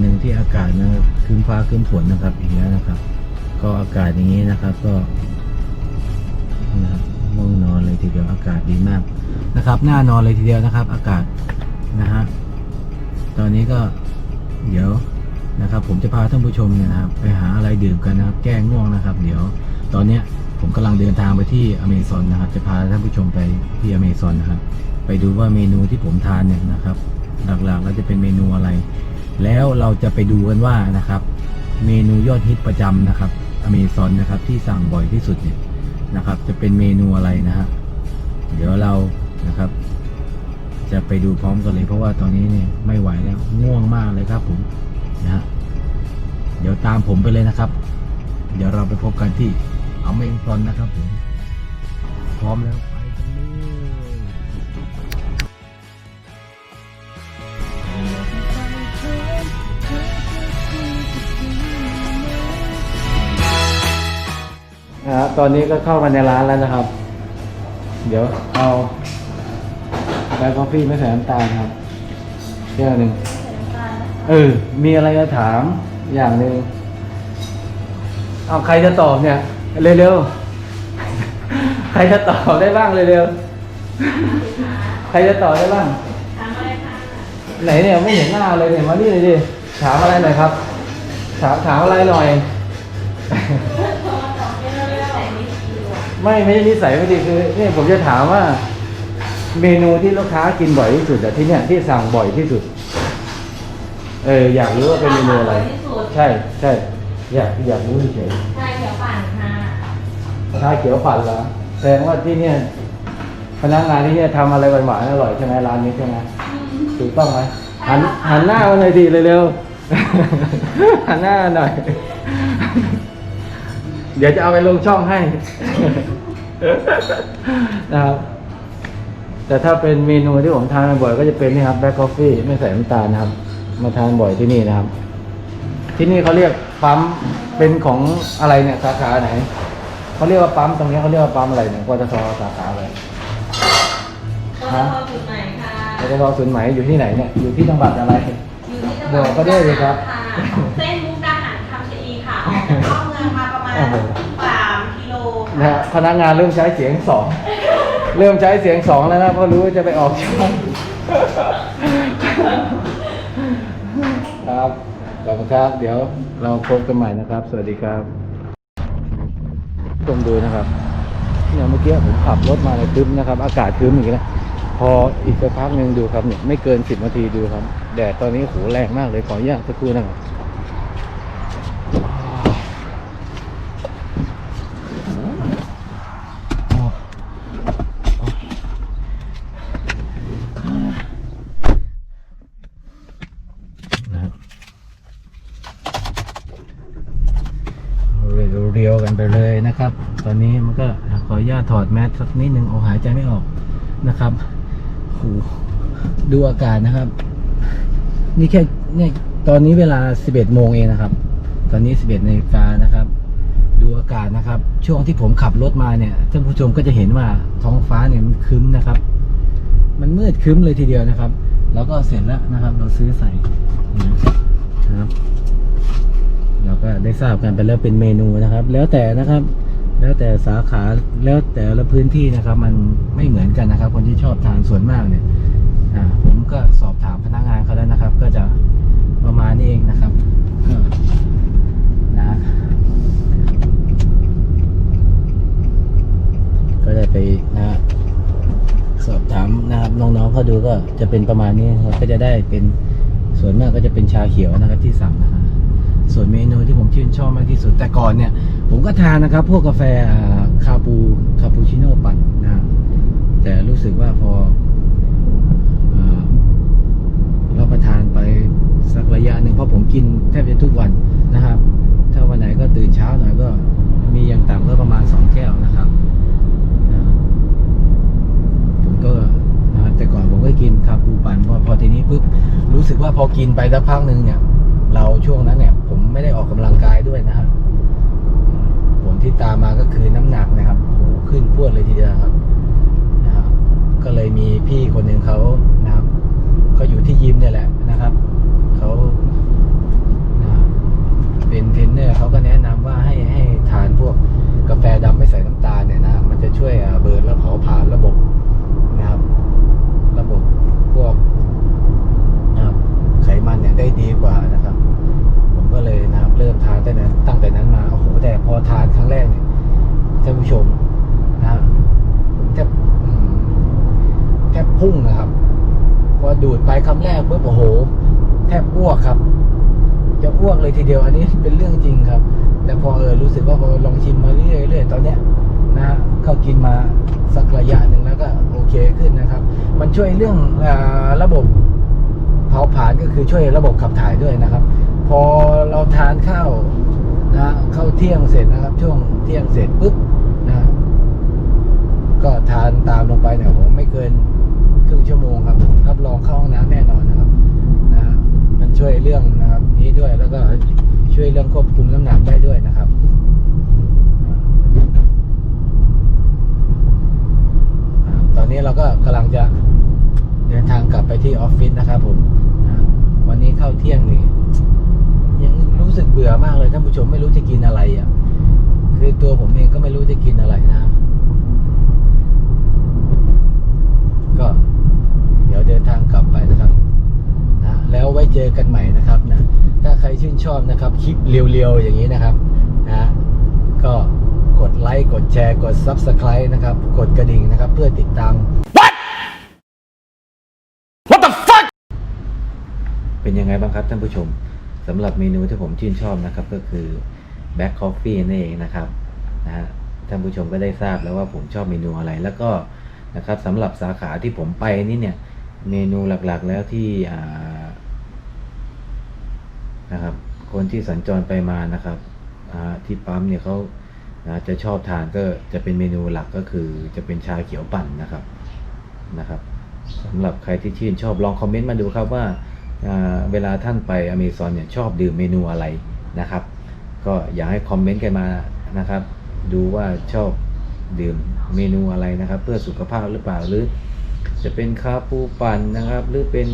หนึ่งที่อากาศนะครับครึ้มฟ้าครึ้มฝนนะครับอีกแล้วนะครับ ก็อากาศอย่างนี้นะครับ ก็นะครับง่วงนอนเลยทีเดียวอากาศดีมากนะครับ หน่านอนเลยทีเดียวนะครับ อากาศนะฮะตอนนี้ก็เดี๋ยวนะครับ ผมจะพาท่านผู้ชมเนี่ยนะครับ ไปหาอะไรดื่มกันนะครับ แก้ง่วงนะครับ เดี๋ยวตอนเนี้ยผมกำลังเดินทางไปที่อเมซอนนะครับ จะพาท่านผู้ชมไปที่อเมซอนนะครับ ไปดูว่าเมนูที่ผมทานเนี่ยนะครับ หลักๆแล้วจะเป็นเมนูอะไร แล้วเราจะไปดูกันว่านะครับ เมนูยอดฮิตประจำนะครับอเมซอนนะครับที่สั่งบ่อยที่สุดเนี่ยนะครับ จะเป็นเมนูอะไรนะฮะเดี๋ยวเรานะครับ จะไปดูพร้อมกันเลยเพราะว่าตอนนี้เนี่ยไม่ไหวแล้วง่วงมากเลยครับผมนะฮะเดี๋ยวตามผมไปเลยนะครับ เดี๋ยวเราไปพบกันที่อเมซอนนะครับผมพร้อมแล้ว ตอนนี้ก็เข้ามาในร้านแล้วนะครับ เดี๋ยวเอาแบล็คกาแฟไม่ใส่น้ำตาลครับแก้วหนึ่งเออ มีอะไรจะถามอย่างหนึ่งเอาใครจะตอบเนี่ย เร็วๆ ใครจะตอบได้บ้างเร็วๆ ใครจะตอบได้บ้าง ถามอะไรคะไหนเนี่ยไม่เห็นหน้าเลยเนี่ยมานี่เลยดิ ถามอะไรหน่อยครับ ถามถามอะไรหน่อย ไม่ไม่ใช่นิสัยไม่ดีคือเนี่ยผมจะถามว่า เมนูที่ลูกค้ากินบ่อยที่สุดอะที่เนี่ยที่สั่งบ่อยที่สุด เอออยากรู้ว่าเป็นเมนูอะไรที่สุดใช่ใช่อยากอยากรู้เฉยใช่เขียวปั่นค่ะๆชาเขียวปั่นเหรอแสดงว่าที่เนี่ยพนักงานที่เนี่ยทำอะไรหวานๆอร่อยใช่ไหมร้านนี้ใช่ไหมถูกต้องไหมหันหันหน้ามาหน่อยดีเร็วๆหันหน้ามาหน่อย เดี๋ยวจะเอาไปลงช่องให้ นะครับ แต่ถ้าเป็นเมนูที่ผมทานบ่อยก็จะเป็นนี่ครับแบล็คกาแฟไม่ใส่น้ำตาลนะครับ มาทานบ่อยที่นี่นะครับ ที่นี่เขาเรียกปั๊มเป็นของอะไรเนี่ยสาขาไหนเขาเรียกว่าปั๊มตรงนี้เขาเรียกว่าปั๊มอะไรเนี่ยปตทสาขาอะไรตัวฮะละครจุดไหนคะปตทศูนย์ไหมอยู่ที่ไหนเนี่ยอยู่ที่จังหวัดอะไร อยู่ที่จังหบวัอกก็ได้เลยครับะเส้นมุกดาหารคำชะอีค่ะออกจากนอกเมืองมาประมาณโอ้โหสามกิโล นะฮะพนักงานเริ่มใช้เสียงสองเริ่มใช้เสียงสองแล้วนะเพราะรู้ว่าจะไปออกช่องครับขอบคุณครับ เดี๋ยวเราพบกันใหม่นะครับ สวัสดีครับชมดูนะครับเนี่ยเมื่อกี้ผมขับรถมาในครึ้มนะครับ อากาศทึมอย่างนี้นะพออีกสักพักหนึ่งดูครับเนี่ยไม่เกินสิบนาทีดูครับ แดดตอนนี้โหแรงมากเลยขออนุญาตสักครู่นะครับนะครับเรี ยวกันไปเลยนะครับ ตอนนี้มันก็ขออนุญาตถอดแมสสักนิดหนึ่งเอาหายใจไม่ออกนะครับโหดูอากาศนะครับ นี่แค่เนี่ยตอนนี้เวลา 11 โมงเองนะครับ ตอนนี้ 11นาฬิกานะครับ ดูอากาศนะครับ ช่วงที่ผมขับรถมาเนี่ยท่านผู้ชมก็จะเห็นว่าท้องฟ้าเนี่ยมันคึ้มนะครับ มันมืดคึ้มเลยทีเดียวนะครับ แล้วก็เสร็จแล้วนะครับ เราซื้อใส่นะครับเราก็ได้ ทราบกันไปแล้วเป็นเมนูนะครับ แล้วแต่นะครับ แล้วแต่สาขาแล้วแต่ละพื้นที่นะครับ มันไม่เหมือนกันนะครับ คนที่ชอบทานส่วนมากเนี่ยอ่าผมก็สอบถามพนักงานเขาแล้วนะครับ ก็จะประมาณนี้เองนะครับก็นะก็ได้ไปนะสอบถามนะครับน้องๆเขาดูก็จะเป็นประมาณนี้ครับก็จะได้เป็นส่วนมากก็จะเป็นชาเขียวนะครับที่สั่งนะฮะส่วนเม นชื่นชอบมากที่สุด แต่ก่อนเนี่ย ผมก็ทานนะครับ พวกกาแฟคาปูคาปูชิโน่ปั่นนะ แต่รู้สึกว่าพออ่ารับประทานไปสักระยะหนึ่งเพราะผมกินแทบจะทุกวันนะครับ ถ้าวันไหนก็ตื่นเช้าหน่อยก็มีอย่างต่ำก็ประมาณสองแก้วนะครับผมก็แต่ก่อนผมก็กินคาปูปั่นพอพอทีนี้ปุ๊บรู้สึกว่าพอกินไปสักพักหนึ่งเนี่ย เราช่วงนั้นเนี่ย ผมไม่ได้ออกกำลังกายด้วยนะครับผลที่ตามมาก็คือน้ำหนักนะครับโหขึ้นพวดเลยทีเดียวครับนะครับก็เลยมีพี่คนหนึ่งเขานะครับเขาอยู่ที่ยิมเนี่ยแหละนะครับเขาเป็นเทรนเนอร์เขาก็แนะนำว่าให้ให้ทานพวกกาแฟดำไม่ใส่น้ำตาลเนี่ยนะมันจะช่วยอ่าเบิร์นและเผาผลาญระบบนะครับ ระบบพวกนะครับไขมันเนี่ยได้ดีกว่านะครับ ผมก็เลยนะครับเริ่มทานตั้งแต่นั้นตั้งแต่นั้นมาโอ้โหแต่พอทานครั้งแรกเนี่ยท่านผู้ชมนะครับผมแทบอืมแทบ พุ่งนะครับพอดูดไปคำแรกปุ๊บโอ้โห แทบอ้วกครับ จะอ้วกเลยทีเดียวอันนี้เป็นเรื่องจริงครับ แต่พอเออรู้สึกว่าพอลองชิมมาเรื่อยๆตอนเนี้ยนะฮะเขากินมาสักระยะหนึ่งแล้วก็โอเคขึ้นนะครับ มันช่วยเรื่องอระบบเผาผลาญก็คือช่วยระบบขับถ่ายด้วยนะครับ พอเราทานข้าวนะเข้าเที่ยงเสร็จนะครับ ช่วงเที่ยงเสร็จปุ๊บนะก็ทานตามลงไปเนี่ยผมไม่เกิน ช่วยเรื่องนะครับ นี้ด้วยแล้วก็ช่วยเรื่องควบคุมน้ำหนักได้ด้วยนะครับตอนนี้เราก็กำลังจะเดินทางกลับไปที่ออฟฟิศนะครับผมวันนี้เข้าเที่ยงนี่ยังรู้สึกเบื่อมากเลยท่านผู้ชมไม่รู้จะกินอะไรอะคือตัวผมเองก็ไม่รู้จะกินอะไรนะ ก็เดี๋ยวเดินทางกลับไปนะครับนะแล้วไว้เจอกันใหม่นะครับนะ ถ้าใครชื่ นชอบนะครับคลิปเรียวๆอย่างนี้นะครับนะก็กดไลค์กดแชร์กด Subscribe นะครับ กดกระดิ่งนะครับ เพื่อติดตาม What the fuck? เป็นยังไงบ้างครับท่านผู้ชมสำหรับเมนูที่ผมชื่นชอบนะครับ ก็คือ Black Coffee นั่นเองนะครับนะฮะท่านผู้ชมก็ได้ทราบแล้วว่าผมชอบเมนูอะไรแล้วก็นะครับสำหรับสาขาที่ผมไปนี่เนี่ย เมนูหลักๆแล้วที่อ่านะครับ คนที่สัญจรไปมานะครับที่ปั๊มเนี่ยเขาจะชอบทานก็จะเป็นเมนูหลักก็คือจะเป็นชาเขียวปั่นนะครับนะครับสำหรับใครที่ชื่นชอบลองคอมเมนต์มาดูครับว่าเวลาท่านไปอเมซอนเนี่ยชอบดื่มเมนูอะไรนะครับ ก็อยากให้คอมเมนต์กันมานะครับ ดูว่าชอบดื่มเมนูอะไรนะครับ เพื่อสุขภาพหรือเปล่าหรือ จะเป็นคาปูปั่นนะครับ หรือเป็น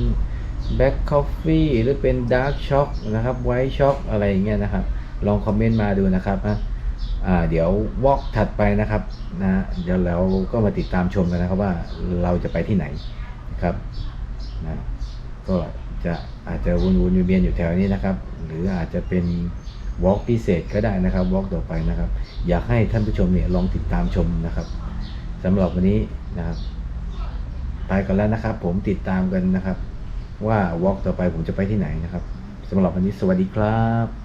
แบล็ k คอฟฟี่หรือเป็นดาร์กช็อกนะครับไวท์ช็อกอะไรอย่างเงี้ยนะครับ ลองคอมเมนต์มาดูนะครับนะอ่าเดี๋ยววอล์กถัดไปนะครับนะเดี๋ยวเราก็มาติดตามชมกันนะครับว่าเราจะไปที่ไหนนะครับนะก็จะอาจจะวนๆเวียนอยู่แถวนี้นะครับ หรืออาจจะเป็นวอล์กพิเศษก็ได้นะครับวอล์กต่อไปนะครับ อยากให้ท่านผู้ชมเนี่ยลองติดตามชมนะครับสำหรับวันนี้นะครับ ไปกันแล้วนะครับ ผมติดตามกันนะครับ ว่าวอล์กต่อไปผมจะไปที่ไหนนะครับสำหรับวันนี้สวัสดีครับ